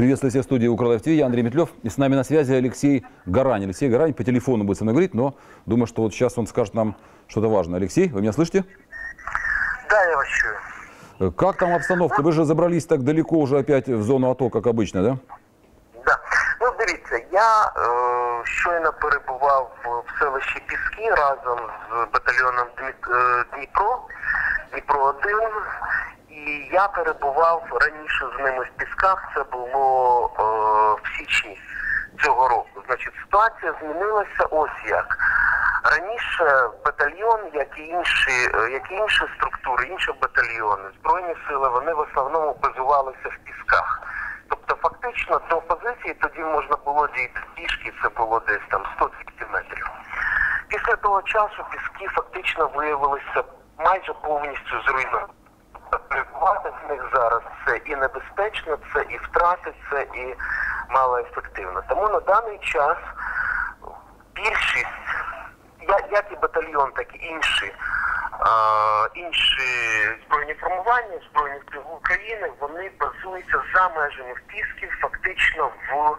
Приветствую всех в студии Укролайф ТВ. Я Андрей Метлев. И с нами на связи Алексей Гарань. Алексей Гарань по телефону будет со мной говорить, но думаю, что вот сейчас он скажет нам что-то важное. Алексей, вы меня слышите? Да, я вас чую. Э, Как там обстановка? Вы же забрались так далеко уже опять в зону АТО, как обычно, да? Да. Ну, дивіться, я е, щойно перебував в, в селищі Піски разом з батальйоном Дмит- е, Дніпро, Дніпро 1 І я перебував раніше з ними в Пісках, це було е, в січні цього року. Значить, ситуація змінилася ось як. Раніше батальйон, як і інші, е, як і інші структури, інші батальйони, збройні сили, вони в основному базувалися в пісках. Тобто, фактично до позиції тоді можна було дійти пішки, це було десь там 100-200 метрів. Після того часу піски фактично виявилися майже повністю зруйновані. Них зараз це і небезпечно, це і втрати, це і малоефективно. Тому на даний час більшість, як і батальйон, так і інші, інші збройні формування, збройні сили України, вони базуються за межами Пісків, фактично в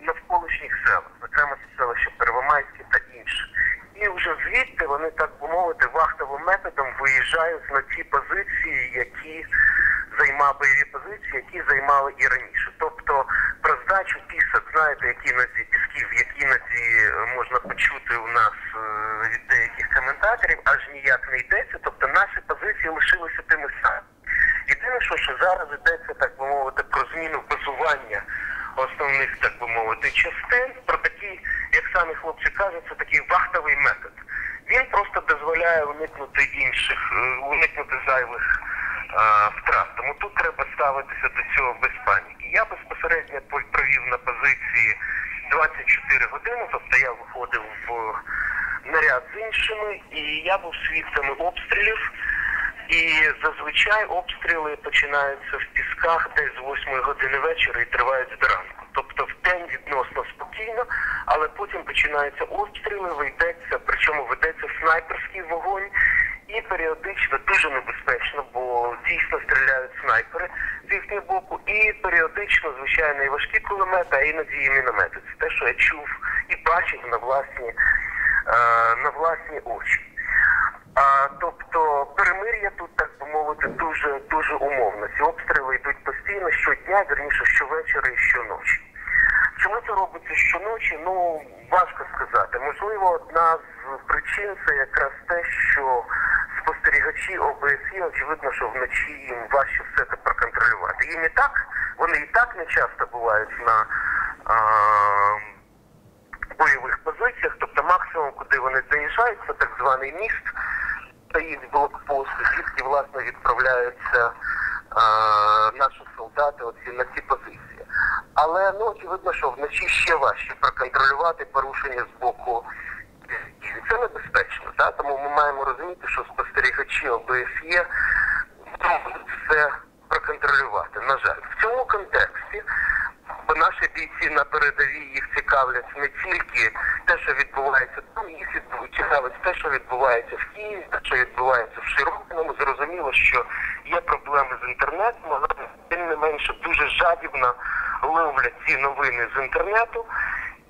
навколишніх селах, зокрема це селище Первомайське та інше. І вже звідти вони, так би мовити, вахтовим методом виїжджають на ті позиції, які займали бойові позиції, які займали і раніше. Тобто про здачу пісок, знаєте, які іноді пісків, які іноді е, можна почути у нас е, від деяких коментаторів, аж ніяк не йдеться. Тобто наші позиції лишилися тими самими. Єдине, що, що зараз йдеться, так би мовити, про зміну базування основних, так би мовити, частин, про як самі хлопці кажуть, це такий вахтовий метод. Він просто дозволяє уникнути інших, е, уникнути зайвих а, втрат. Тому тут треба ставитися до цього без паніки. Я безпосередньо провів на позиції 24 години, тобто я виходив в наряд з іншими, і я був свідками обстрілів. І зазвичай обстріли починаються в пісках десь з 8 години вечора і тривають до ранку. Тобто в день відносно спокійно, але потім починаються обстріли, вийдеться, причому ведеться снайперський вогонь, і періодично дуже небезпечно, бо дійсно стріляють снайпери з їхнього боку, і періодично, звичайно, і важкі кулемети, а іноді і міномети. Це те, що я чув і бачив на власні, е, на власні очі. Тобто перемир'я тут, так мовити, дуже дуже умовно. Ці обстріли йдуть постійно щодня, вірніше щовечора і щоночі. Чому це робиться щоночі? Ну важко сказати. Можливо, одна з причин це якраз те, що спостерігачі ОБСЄ, очевидно, що вночі їм важче все це проконтролювати. Їм і так, вони і так не часто бувають на а, бойових позиціях, тобто максимум, куди вони заїжджають, це так званий міст, стоїть блокпост, звідки власне відправляються а, наші солдати оці, на ці позиції. Але ну очевидно, що вночі ще важче проконтролювати порушення з боку. Це небезпечно, так? тому ми маємо розуміти, що спостерігачі ОБСЄ можуть це проконтролювати. На жаль, в цьому контексті бо наші бійці на передовій їх цікавлять не тільки те, що відбувається там, їх цікавить те, що відбувається в Києві, те, що відбувається в Широкиному. Зрозуміло, що є проблеми з інтернетом, але тим не менше дуже жадібно ловлять ці новини з інтернету.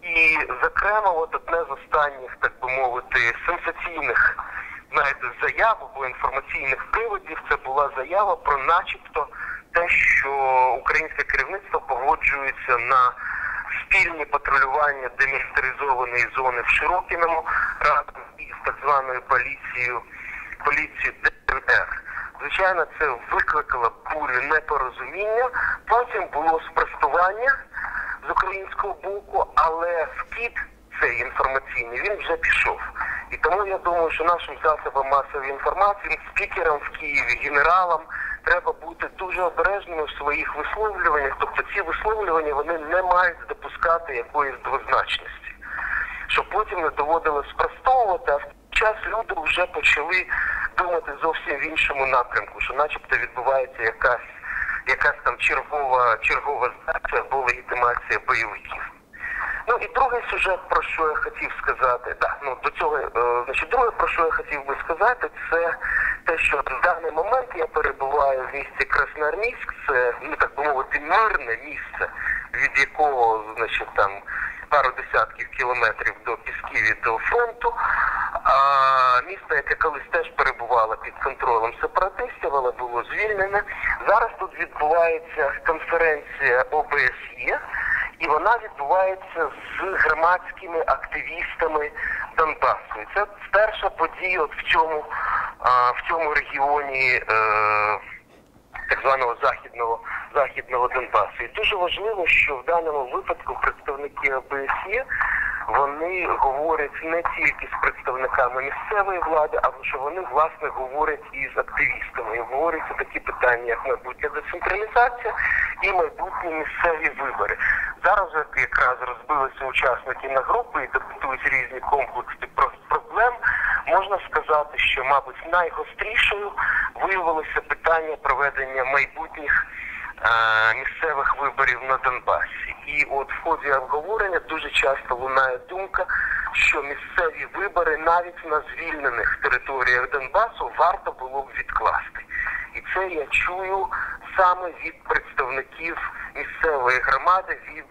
І, зокрема, от одне з останніх, так би мовити, сенсаційних знаєте, заяв або інформаційних приводів це була заява про начебто те, що українське керівництво погоджується на спільні патрулювання демілітаризованої зони в Широкіному разом із так званою поліцією поліцією ДНР. Звичайно, це викликало бурю непорозуміння. Потім було спростування з українського боку, але скид цей інформаційний він вже пішов. І тому я думаю, що нашим засобам масової інформації, спікерам в Києві, генералам треба бути дуже обережними в своїх висловлюваннях. Тобто ці висловлювання вони не мають допускати якоїсь двозначності, щоб потім не доводилось спростовувати, а в час люди вже почали думати зовсім в іншому напрямку, що начебто відбувається якась якась там чергова чергова здача або легітимація бойовиків. Ну і другий сюжет, про що я хотів сказати, да, ну до цього, е, значить, друге, про що я хотів би сказати, це те, що в даний момент я перебуваю в місті Красноармійськ, це, ну так би мовити, мирне місце, від якого, значить, там пару десятків кілометрів до Пісків і до фронту. А місто, яке колись теж перебувало під контролем сепаратистів, але було звільнене. Зараз тут відбувається конференція ОБСЄ, і вона відбувається з громадськими активістами Донбасу. І це перша подія от в цьому, а, в цьому регіоні. Е, так званого західного західного Донбасу. І дуже важливо, що в даному випадку представники ОБСЄ вони говорять не тільки з представниками місцевої влади, а що вони власне говорять із активістами. І говоряться такі питання, як майбутня децентралізація і майбутні місцеві вибори. Зараз якраз розбилися учасники на групи і дебатують різні комплекси про-. Можна сказати, що, мабуть, найгострішою виявилося питання проведення майбутніх е, місцевих виборів на Донбасі. І от в ході обговорення дуже часто лунає думка, що місцеві вибори навіть на звільнених територіях Донбасу варто було б відкласти. І це я чую саме від представників місцевої громади, від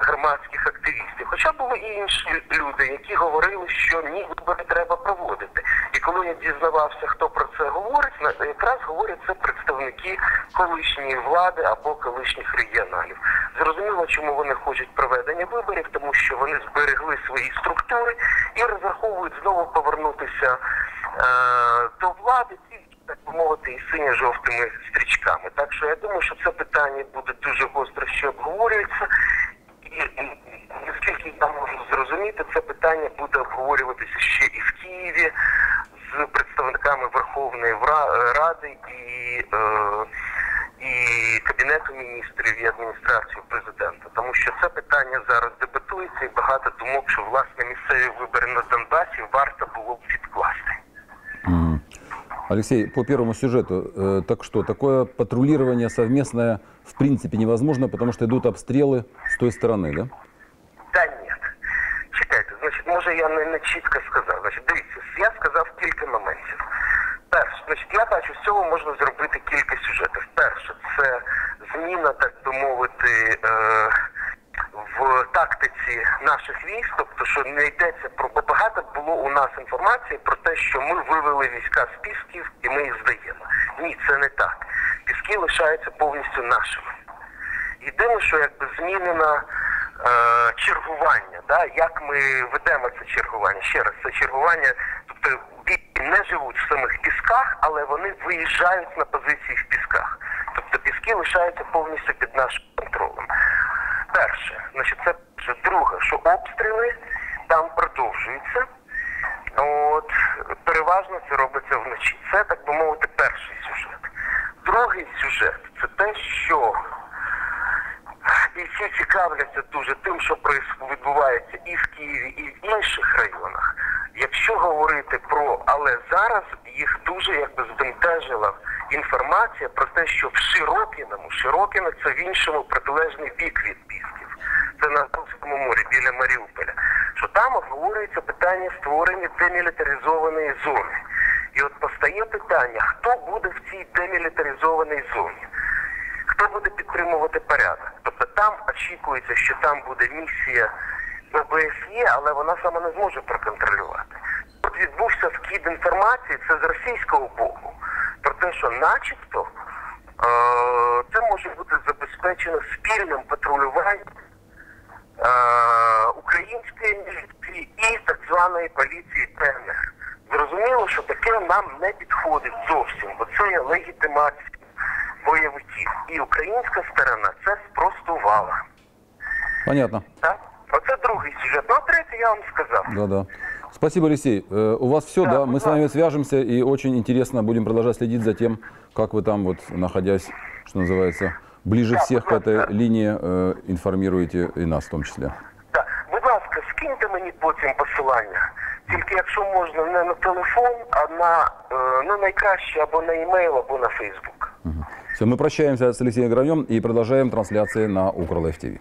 громадських активістів. Хоча були і інші люди, які говорили, що ні, вибори треба проводити. І коли я дізнавався, хто про це говорить, якраз говорять це представники колишньої влади або колишніх регіоналів. Зрозуміло, чому вони хочуть проведення виборів, тому що вони зберегли свої структури і розраховують знову повернутися е, до влади так би мовити, і синьо-жовтими стрічками. Так що я думаю, що це питання буде дуже гостро ще обговорюється. І наскільки я можу зрозуміти, це питання буде обговорюватися ще і в Києві з представниками Верховної Ради і, е, і Кабінету міністрів і адміністрацію президента. Тому що це питання зараз дебатується і багато думок, що власне місцеві вибори на Донбасі варто було б відкласти. Мгм. Алексей, по первому сюжету, э, так что, такое патрулирование совместное в принципе невозможно, потому что идут обстрелы с той стороны, да? Та ні. Чекайте, значить, може я не, не чітко сказав. Значить, дивіться, я сказав кілька моментів. Перше, значить, я бачу, з цього можна зробити кілька сюжетів. Перше, це зміна, так би мовити, е, тактиці наших військ, тобто, що не йдеться про багато було у нас інформації про те, що ми вивели війська з пісків і ми їх здаємо. Ні, це не так. Піски лишаються повністю нашими. Єдине, що якби змінено е, чергування, да? як ми ведемо це чергування. Ще раз, це чергування, тобто не живуть в самих пісках, але вони виїжджають на позиції в пісках. Тобто піски лишаються повністю під нашим контролем. Перше, значить, це. Друге, що обстріли там продовжуються. От, переважно це робиться вночі. Це, так би мовити, перший сюжет. Другий сюжет це те, що і всі цікавляться дуже тим, що відбувається і в Києві, і в інших районах. Якщо говорити про, але зараз їх дуже якби збентежила інформація про те, що в Широкіному, Широкіно це в іншому протилежний бік від Пісків. Це на Азовському морі біля Маріуполя. Що там обговорюється питання створення демілітаризованої зони. І от постає питання, хто буде в цій демілітаризованій зоні? Хто буде підтримувати порядок? Тобто там очікується, що там буде місія ОБСЄ, але вона сама не зможе проконтролювати. От відбувся вкид інформації, це з російського боку, те, що начебто е- це може бути забезпечено спільним патрулюванням е- української міліції і так званої поліції ПНР. Зрозуміло, що таке нам не підходить зовсім, бо це є легітимація бойовиків. І українська сторона це спростувала. Понятно. Так? Оце другий сюжет. Ну, а третій я вам сказав. Да-да. Спасибо, Алексей. Э, У вас все, Да, да? ну Мы с вами свяжемся и очень интересно будем продолжать следить за тем, как вы там, вот, находясь, что называется, ближе Да, всех к этой пожалуйста. линии, э, информируете и нас в том числе. Так. Будь ласка, скиньте мені потім посилання. Тільки якщо можна не на телефон, а на е, ну найкраще або на емейл, або на Фейсбук. Все, мы прощаемся с Алексеем Гранем и продолжаем трансляции на Укрлайф ТВ.